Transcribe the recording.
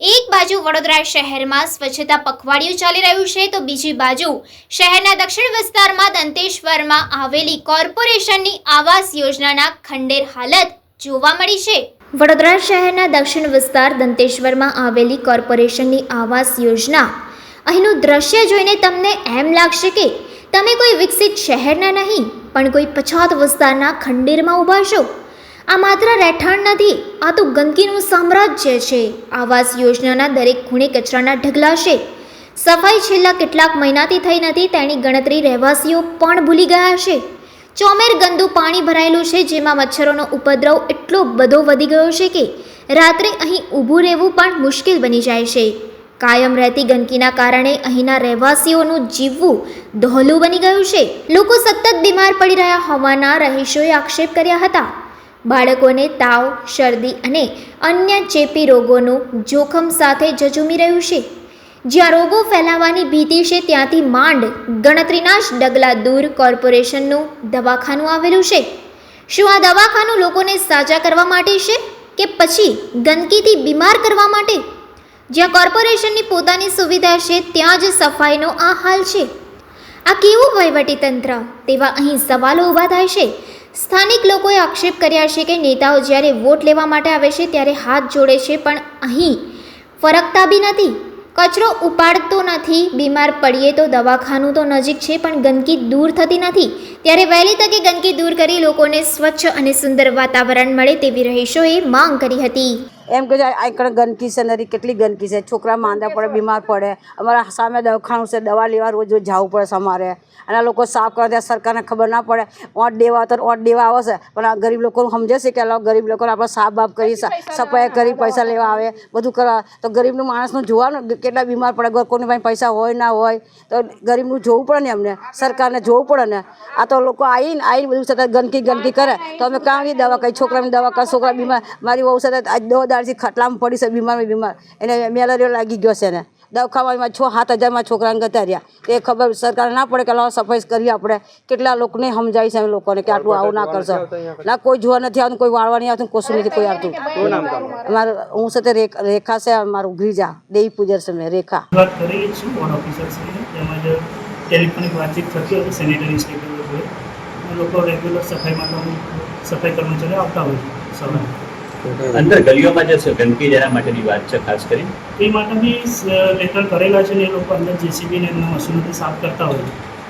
એક બાજુ વડોદરા શહેરમાં સ્વચ્છતા પખવાડિયું ચાલી રહ્યું છે, તો બીજી બાજુ શહેરના દક્ષિણ વિસ્તારમાં દંતેશ્વરમાં આવેલી કોર્પોરેશનની આવાસ યોજનાના ખંડેર હાલત જોવા મળી છે. વડોદરા શહેરના દક્ષિણ વિસ્તાર દંતેશ્વરમાં આવેલી કોર્પોરેશનની આવાસ યોજના. અહીંનું દ્રશ્ય જોઈને તમને એમ લાગશે કે તમે કોઈ વિકસિત શહેરના નહીં, પણ કોઈ પછાત વિસ્તારના ખંડેરમાં ઊભા છો. આ માત્ર રહેઠાણ નથી, આ તો ગંદકીનું સામ્રાજ્ય છે. આવાસ યોજનાના દરેક ખૂણે કચરાના ઢગલા છે. સફાઈ છેલ્લા કેટલાક મહિનાથી થઈ નથી, તેની ગણતરી રહેવાસીઓ પણ ભૂલી ગયા છે. ચોમેર ગંદુ પાણી ભરાયેલું છે, જેમાં મચ્છરોનો ઉપદ્રવ એટલો બધો વધી ગયો છે કે રાત્રે અહીં ઊભું રહેવું પણ મુશ્કેલ બની જાય છે. કાયમ રહેતી ગંદકીના કારણે અહીંના રહેવાસીઓનું જીવવું દોહલું બની ગયું છે. લોકો સતત બીમાર પડી રહ્યા હોવાના રહીશોએ આક્ષેપ કર્યા હતા. બાળકોને તાવ, શરદી અને અન્ય ચેપી રોગોનું જોખમ સાથે જજુમી રહ્યું છે. જ્યાં રોગો ફેલાવાની ભીતિ છે, ત્યાંથી માંડ ગણતરીના જ ડગલા દૂર કોર્પોરેશનનું દવાખાનું આવેલું છે. શું આ દવાખાનું લોકોને સાજા કરવા માટે છે કે પછી ગંદકીથી બીમાર કરવા માટે? જ્યાં કોર્પોરેશનની પોતાની સુવિધા છે, ત્યાં જ સફાઈનો આ હાલ છે. આ કેવું વહીવટી તંત્ર તેવા અહીં સવાલો ઊભા થાય છે. સ્થાનિક લોકોએ આક્ષેપ કર્યા છે કે નેતાઓ જ્યારે વોટ લેવા માટે આવે છે ત્યારે હાથ જોડે છે, પણ અહીં ફરકતા બી નથી. કચરો ઉપાડતો નથી, બીમાર પડીએ તો દવાખાનું તો નજીક છે, પણ ગંદકી દૂર થતી નથી. ત્યારે વહેલી તકે ગંદકી દૂર કરી લોકોને સ્વચ્છ અને સુંદર વાતાવરણ મળે તેવી રહીશોએ માંગ કરી હતી. એમ કે આગળ ગંદકી છે નરી કેટલી ગંદકી છે. છોકરા માંદા પડે બીમાર પડે. અમારા સામે દવાખાનું છે દવા લેવા રોજ રોજ જવું પડે અમારે અને આ લોકો સાફ કરવા ત્યાં સરકારને ખબર ના પડે. ઓટ દેવા તો ઓટ દેવા આવે છે પણ આ ગરીબ લોકો સમજે છે કે ગરીબ લોકોને આપણે સાફ બાફ કરી સફાઈ કરી પૈસા લેવા આવે બધું કરવા તો ગરીબનું માણસનું જોવાનું કેટલા બીમાર પડે કોની પાસે પૈસા હોય ના હોય. તો ગરીબનું જોવું પડે ને એમને સરકારને જોવું પડે ને. આ તો લોકો આવીને આવીને બધું સતત ગંદકી ગંદકી કરે. તો અમે કાંઈ દવા કઈ છોકરાની દવા કઈ છોકરા બીમાર મારી વહુ સતત આજ દો દાડથી ખાટલામાં પડી છે બીમાર બીમાર. એને મેલેરિયો લાગી ગયો છે ને દવાખાનામાં છ સાત હજારમાં છોકરાને ગતા રહ્યા. તે ખબર સરકાર ના પડે કે લાવો સફાઈ કરીએ આપણે. કેટલા લોકોને સમજાય છે લોકોને કે આટલું આવું ના કરશો. ના કોઈ જોવા નથી આવતું કોઈ વાળવા નહીં આવતું કશું નથી કોઈ આવતું. અમારે હું સાથે રેખ- રેખા છે મારું ગ્રીજા દેવી પૂજર છે મેં રેખા. વાત કરેલી છું વોર્ડ ઓફિસર શ્રીને તેમજ ટેલિફોનિક વાતચીત થતી હતી સેનિટરી ઇન્સ્પેક્ટર લોકો રેગ્યુલર સફાઈ માટે સફાઈ કર્મચારીઓ આવતા હોય છે સવારે. અંદર ગલીઓમાં જે છે ગંદકી જેના માટેની વાત છે ખાસ કરી એ માટે બી લેટર કરેલા છે ને એ લોકો અંદર જેસીબી ને એમના મશીનોથી સાફ કરતા હોય છે.